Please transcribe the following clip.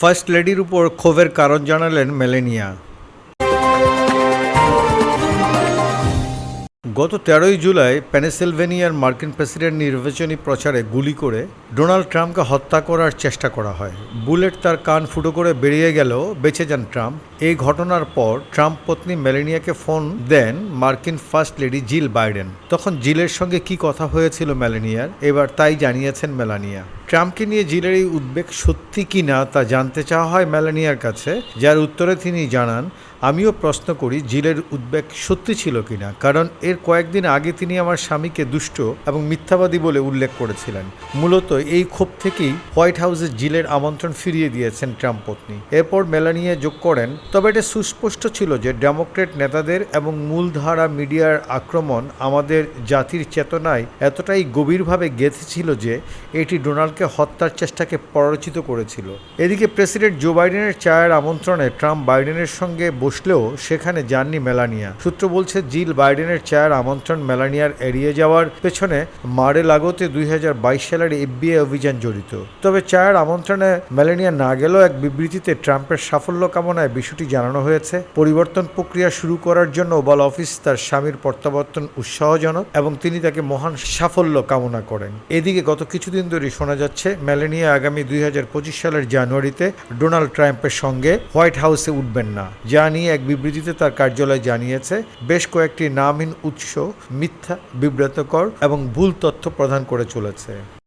First লেডির উপর ক্ষোভের কারণ জানালেন মেলেনিয়া। গত তেরোই জুলাই পেনিসিলভেনিয়ার মার্কিন প্রেসিডেন্ট নির্বাচনী প্রচারে গুলি করে ডোনাল্ড ট্রাম্পকে হত্যা করার চেষ্টা করা হয়। বুলেট তার কান ফুটো করে বেরিয়ে গেলেও বেঁচে যান ট্রাম্প। এই ঘটনার পর ট্রাম্প পত্নী মেলেনিয়াকে ফোন দেন মার্কিন ফার্স্ট লেডি জিল বাইডেন। তখন জিলের সঙ্গে কি কথা হয়েছিল মেলেনিয়ার? এবার তাই জানিয়েছেন মেলানিয়া। ট্রাম্পকে নিয়ে জিলের এই উদ্বেগ সত্যি কি না তা জানতে চাওয়া হয় মেলানিয়ার কাছে, যার উত্তরে তিনি জানান, আমিও প্রশ্ন করি জিলের উদ্বেগ সত্যি ছিল কিনা কারণ এর কয়েকদিন আগে তিনি আমার স্বামীকে দুষ্ট এবং মিথ্যাবাদী বলে উল্লেখ করেছিলেন। মূলত এই ক্ষোভ থেকেই হোয়াইট হাউসে জিলের আমন্ত্রণ ফিরিয়ে দিয়েছেন ট্রাম্প পত্নী। এরপর মেলানিয়া যোগ করেন, তবে এটা সুস্পষ্ট ছিল যে ডেমোক্রেট নেতাদের এবং মূলধারা মিডিয়ার আক্রমণ আমাদের জাতির চেতনায় এতটাই গভীরভাবে গেঁথেছিল যে এটি ডোনাল্ডকে হত্যার চেষ্টাকে পরাজিত করেছিল। এদিকে প্রেসিডেন্ট জো বাইডেনের চায়ের আমন্ত্রণে ট্রাম্প বাইডেনের সঙ্গে বসলেও সেখানে যাননি মেলানিয়া। সূত্র বলছে, জিল বাইডেনের চায়ের আমন্ত্রণ মেলানিয়ার এড়িয়ে যাওয়ার পেছনে মারে লাগোতে দুই সালের এফবিআই অভিযান জড়িত। তবে চায়ের আমন্ত্রণে মেলানিয়া না গেলেও এক বিবৃতিতে ট্রাম্পের সাফল্য কামনায় বিষয়টি জানানো হয়েছে। পরিবর্তন প্রক্রিয়া শুরু করার জন্য ওবাল অফিস তার স্বামীর প্রত্যাবর্তন উৎসাহজনক এবং তিনি তাকে মহান সাফল্য কামনা করেন। এদিকে গত কিছুদিন ধরে শোনা যাচ্ছে মেলেনিয়া আগামী দুই হাজার পঁচিশ সালের জানুয়ারিতে ডোনাল্ড ট্রাম্পের সঙ্গে হোয়াইট হাউসে উঠবেন না। যা নিয়ে এক বিবৃতিতে তার কার্যালয় জানিয়েছে, বেশ কয়েকটি নামহীন উৎস মিথ্যা, বিব্রতকর এবং ভুল তথ্য প্রদান করে চলেছে।